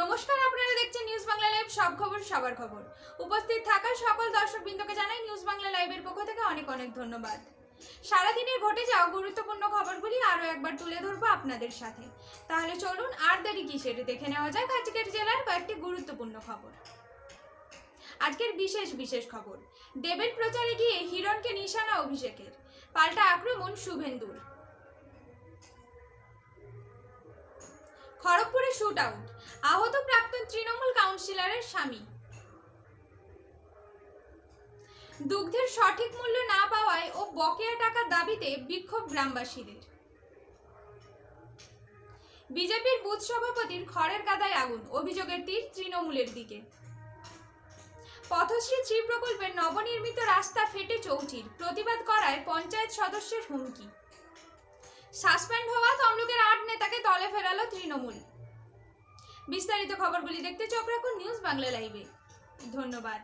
নমস্কার, আপনারা দেখছেন নিউজ বাংলা লাইভ সব খবর সবার খবর। উপস্থিত থাকা সকল দর্শকবৃন্দকে জানাই নিউজ বাংলা লাইভের পক্ষ থেকে অনেক অনেক ধন্যবাদ। সারাদিনের ঘটে যাওয়া গুরুত্বপূর্ণ খবরগুলি আরও একবার তুলে ধরবো আপনাদের সাথে। তাহলে চলুন, আর দেরি কিসের? দেখে নেওয়া যাক আজকের জেলার কয়েকটি গুরুত্বপূর্ণ খবর। আজকের বিশেষ বিশেষ খবর। দেবের প্রচারে গিয়ে হিরণকে নিশানা অভিষেকের। পাল্টা আক্রমণ শুভেন্দুর। খড়গপুরে শুট আউট আহত প্রাক্তন তৃণমূল কাউন্সিলরের স্বামী। দুগ্ধের সঠিক মূল্য না পাওয়ায় ও বকেয়া টাকার দাবিতে বিক্ষোভ গ্রামবাসীদের। বিজেপির বুথ সভাপতির খড়ের গাদায় আগুন, অভিযোগের তীর তৃণমূলের দিকে। পথশ্রী শ্রী প্রকল্পের নবনির্মিত রাস্তা ফেটে চৌচির প্রতিবাদ করায় পঞ্চায়েত সদস্যের হুমকি। সাসপেন্ড হওয়া তমলুকের আট ফেরালো তৃণমূল। বিস্তারিত খবরগুলি দেখতে চোখ রাখুন নিউজ বাংলা লাইভে ধন্যবাদ।